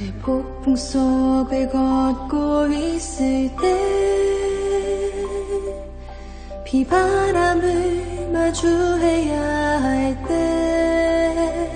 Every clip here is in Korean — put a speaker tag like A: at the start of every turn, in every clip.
A: 내 폭풍 속을 걷고 있을 때 비바람을 마주해야 할 때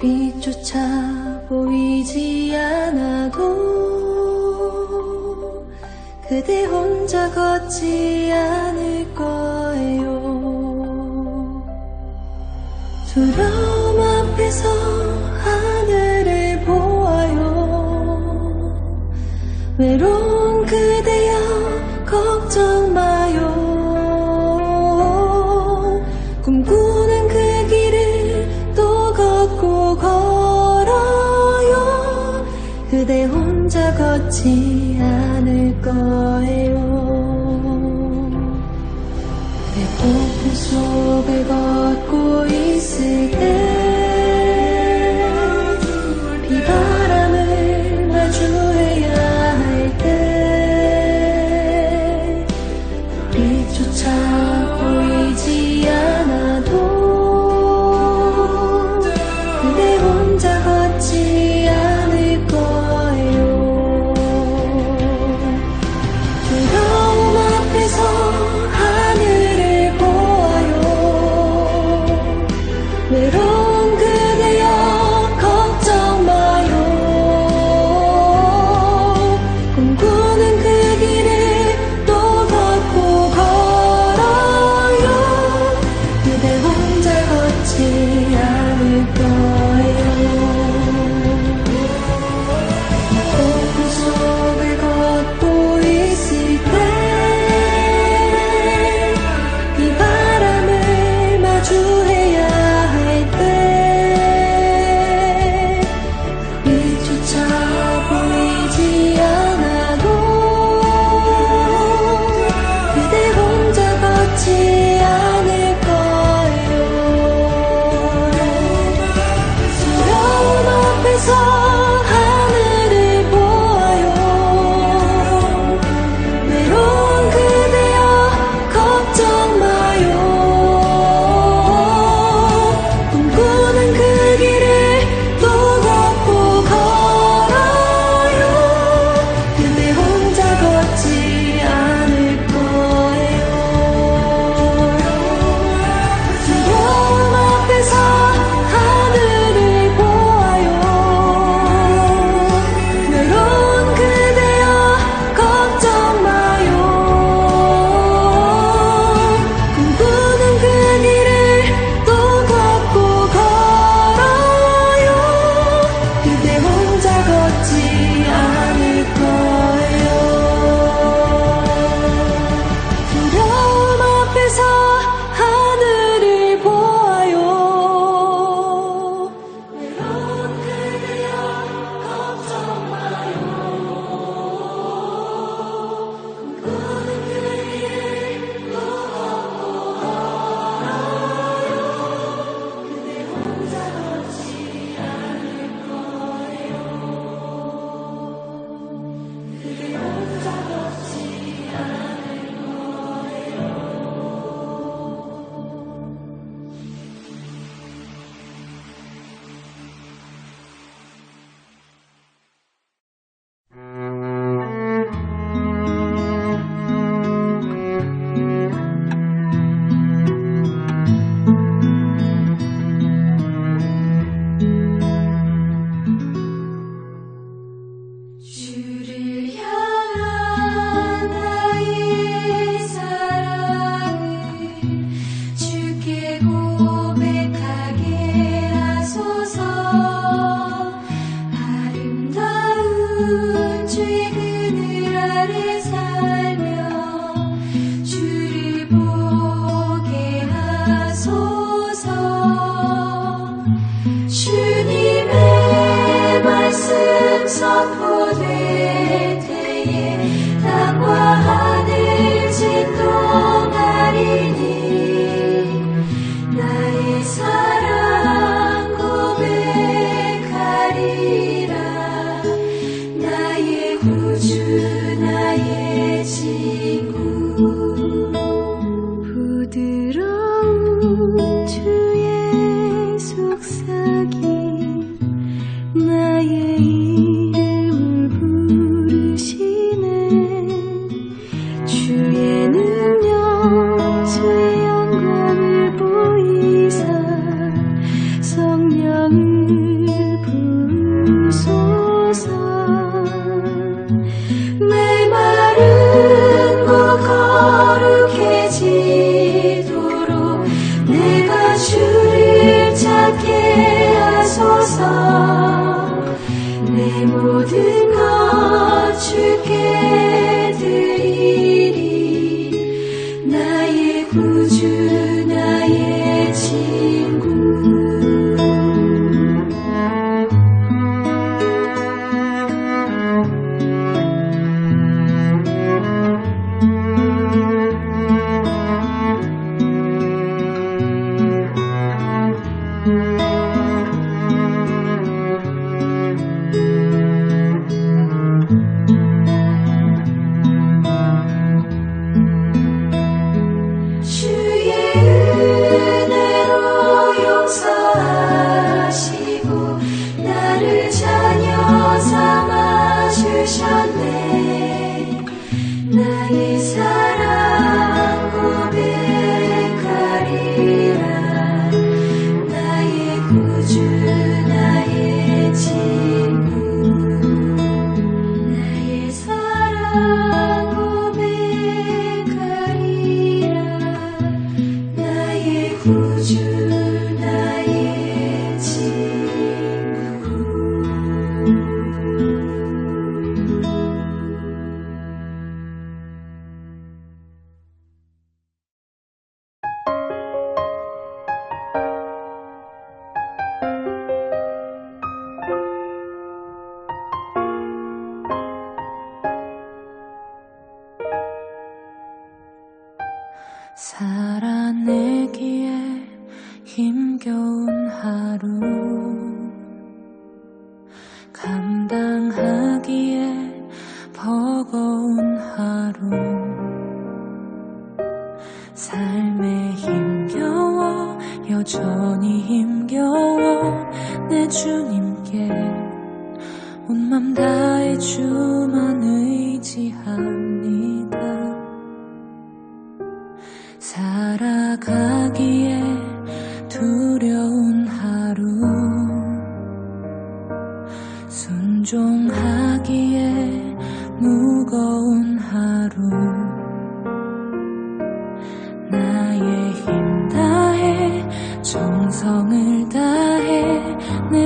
A: 불빛조차 보이지 않아도 그대 혼자 걷지 않을 거예요. 두려움 앞에서 sé. 주님의 말씀
B: 선포되 那夜莺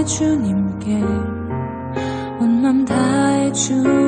B: 주님께 온 맘 다해 주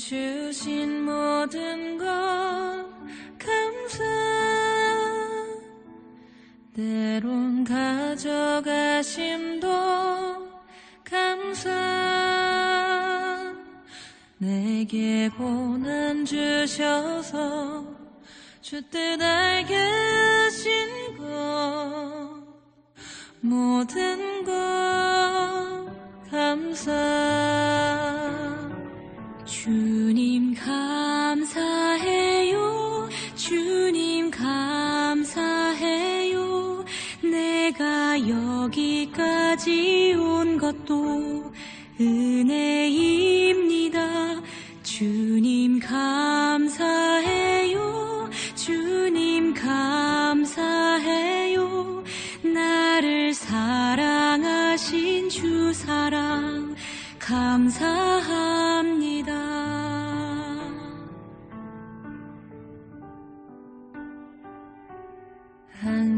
B: 주신 모든 것 감사. 때론 가져가심도 감사. 내게 고난 주셔서 주 뜻 알게 하신 것 모든 것 감사. 去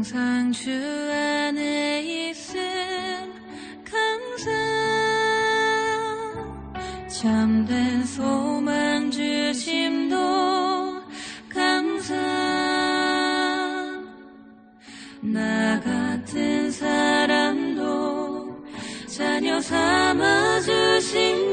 B: 항상 주 안에 있음 강상 참된 소망 주심도 강상 나 같은 사람도 자녀 삼아 주신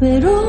A: pero